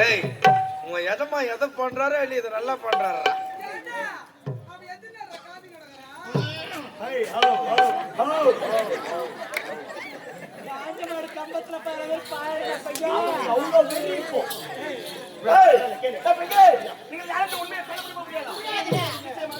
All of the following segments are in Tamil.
ஏய் உங்க எதமா எதை பண்றாரோ இல்லையா இதை நல்லா கம்பத்துல பாரு பாரு பையா அவங்க நீங்க யாரும் உண்மையை கண்டுபிடிக்க முடியாது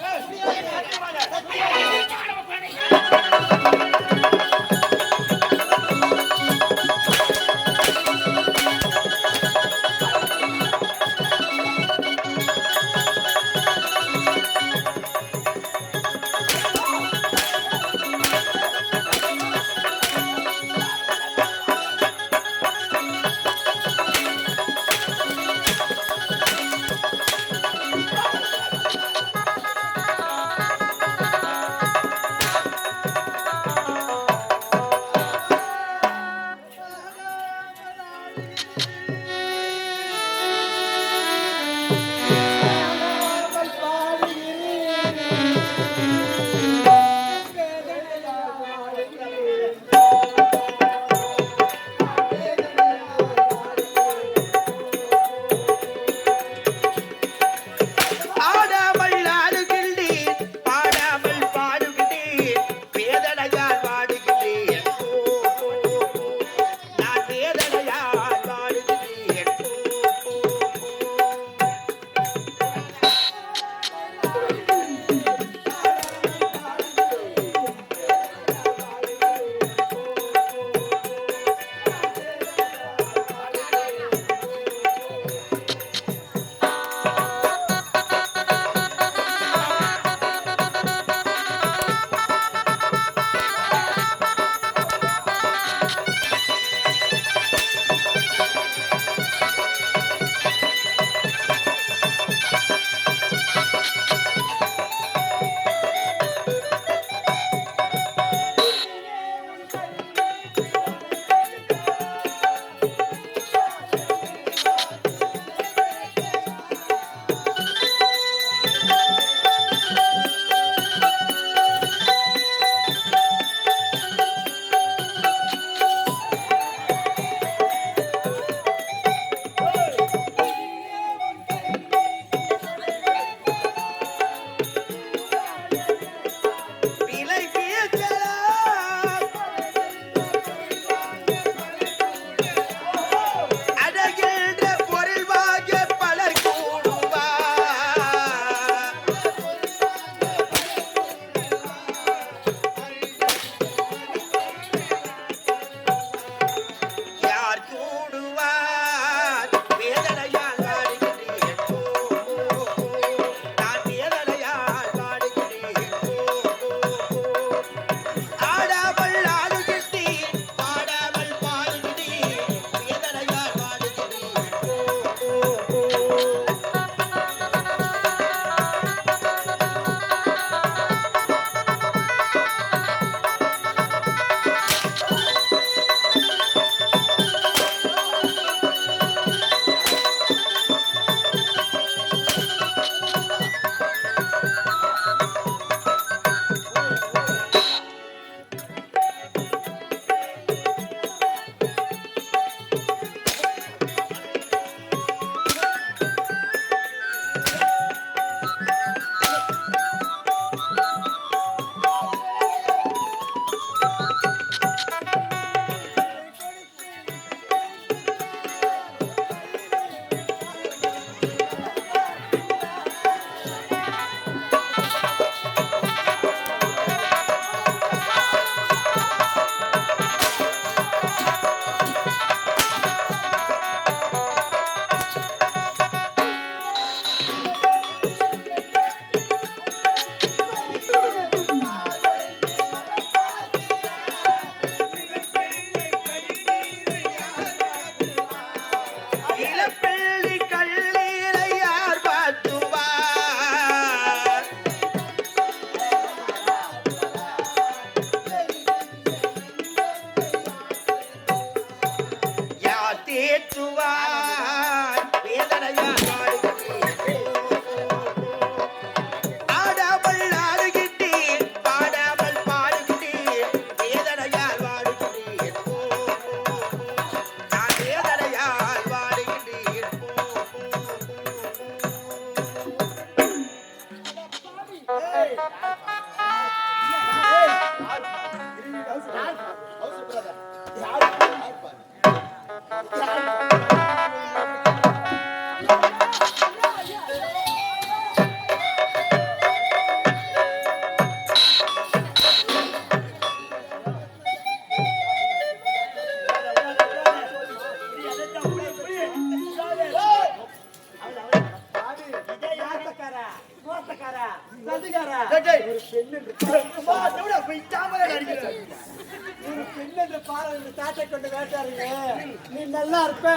நீ நல்லா இருப்ப.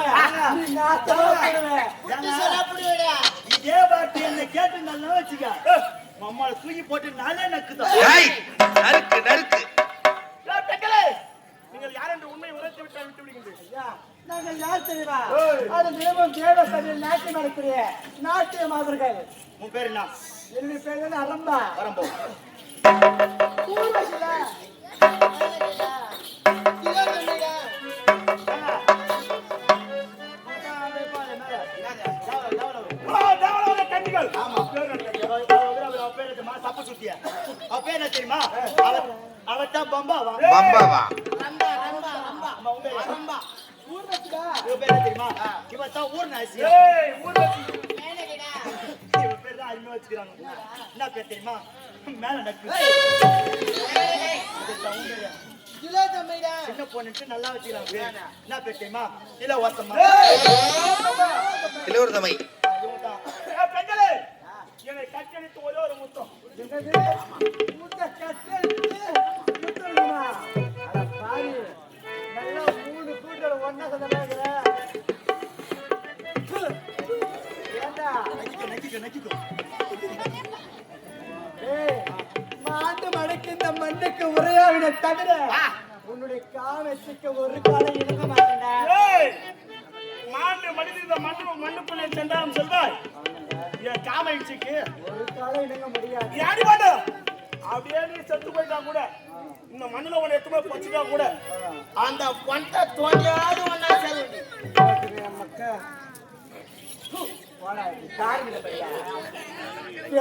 நீ நாத்தமா போடுவ இதே வார்த்தை என்ன கேட்டு நல்லா வச்சுக்க. மம்மால தூக்கி போட்டு நானே நக்குதான் நறுக்கு நறுக்கு. நீங்கள் யார் என்று உண்மை உரைத்து விட்டால் விட்டு விடுகின்றேன் ஐயா, நாங்கள் யார் தெரியுமா? அது நிலவும் தேவ சபையில் நாட்டியம் மாதர்கள். உன் பேர் என்ன? என்னுடைய பேர் வந்து அரம்பா. அவ பேர் என்ன தெரியுமா? அவ- அவதான் பம்பாவா? பம்பாவா? அம்மா, உன் பேர்? என்ன? ஊர்வசிதா. இவ பேர் தெரியுமா? இவ தான் ஊர் நாசி இவ பேர் தான் அருமையா வச்சுக்கிறாங்க. என்ன பேர் தெரியுமா? மேல நக்கு இதுதான் உன் பேரு. சின்ன பொண்ணுட்டு நல்லா வச்சுக்கிறாங்க. என்ன பேர் தெரியுமா? இல்ல. ஏய், பெண்களே, என்னை கட்டளித்து ஒரே ஒரு முத்தம். இந்த மண்ணுக்கு உரையாவின தவிர உன்னுடைய காமத்துக்கு ஒரு காலம் இணங்க மாட்டேன்டா மாண்டு மனித மண்ணு மண்ணுக்குள்ளே சென்றாலும் செல்வாய். முடியாது. நீ அப்படியே செத்து போயிட்டா கூட இந்த மண்ணுல உன்னை எத்து போய் பச்சுட்டா கூட அந்த பண்டை தோண்டியாவது ஒன்னா செல்வி மக்கா.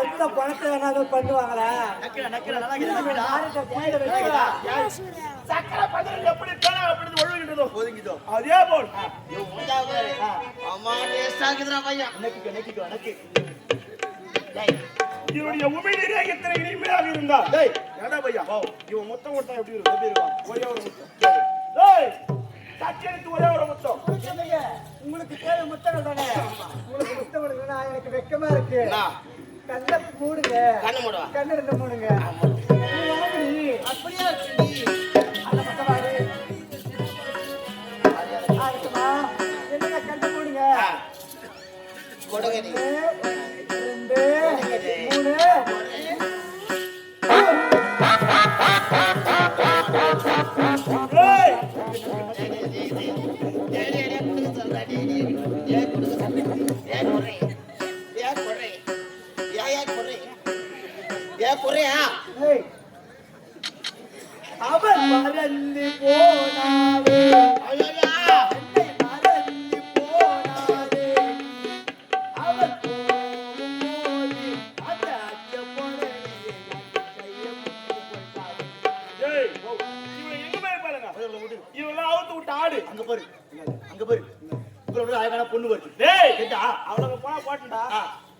எத்த பணத்தை வேணாலும் பண்ணுவாங்களா? சக்கரை பதில் எப்படி தேனா எப்படி ஒழுகின்றதோ ஒதுங்கிதோ அதே போல். நக்கிக்கோ நக்கிக்கோ நக்கி. இவனுடைய உமிழ்நீரே இத்தனை இனிமையாக இருந்தா டேய் ஏடா பையா. இவன் மொத்தம் கொடுத்தா எப்படி இருக்கும்? எப்படி இருக்கும்? ஒரே ஒரு முத்தம். டேய் கச்சேரிக்கு ஒரே ஒரு முத்தம். சொல்லுங்க, உங்களுக்கு தேவை முத்தங்கள் தானே? உங்களுக்கு முத்தம் கொடுக்கணும்னா எனக்கு வெக்கமா இருக்கு. கண்ணை மூடுங்க. கண்ணு மூடுவா? கண்ணு ரெண்டு மூடுங்க. அப்படியே அந்த. ஆ, இருக்குமா? என்னங்க கண்ணை மூடுங்க. ஒண்ணு, இவன் எங்கமே பாருங்க இவெல்லாம் அவுத்து விட்டு ஆடு. அங்க பாரு. அங்க பாரு. ஒரு அழகான பொண்ணு வருது. டேய்! கேட்டா? அவளுக்கு போனா போட்டுடா.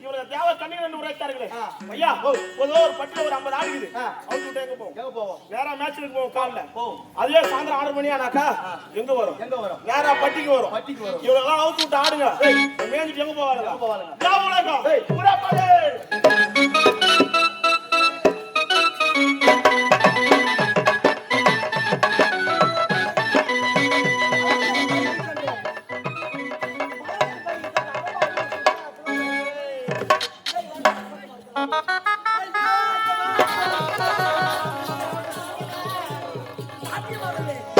இவளுக்கு தேவை தண்ணி ரெண்டு உரைத்தார்களே. ஐயா பொதுவா ஒரு பட்டில ஒரு ஐம்பது ஆடு இருக்குது. விட்டு எங்க போவோம்? எங்க போவோம்? வேற மேட்ச்சுக்கு போவோம் காலைல. போவோம் அதுவே சாயந்தரம் ஆறு மணி ஆனாக்கா எங்க வரும்? எங்க வரும்? நேரா பட்டிக்கு வரும். பட்டிக்கு வரும். இவளெல்லாம் அவுத்து விட்டு ஆடுங்க. மேஞ்சிட்டு எங்க போவாங்க எங்க போவாளுங்க? வருது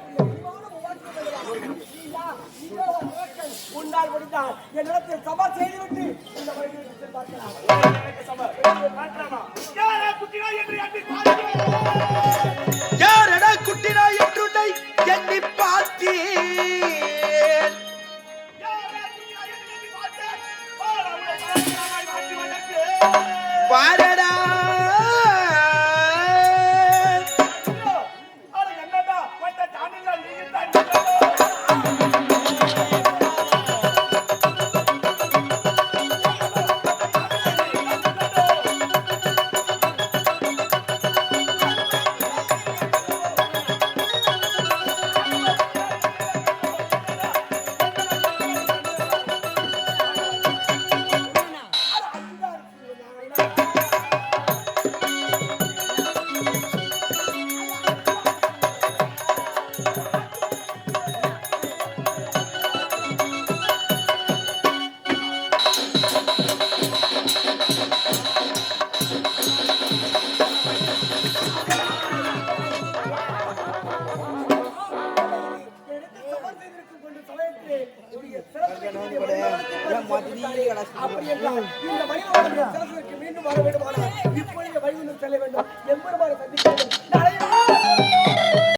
உன்னால் முடிந்தால் என் இடத்தை சபா செய்துவிட்டு இந்த வழியில் பார்க்கலாம் சபா பார்க்கலாமா என்று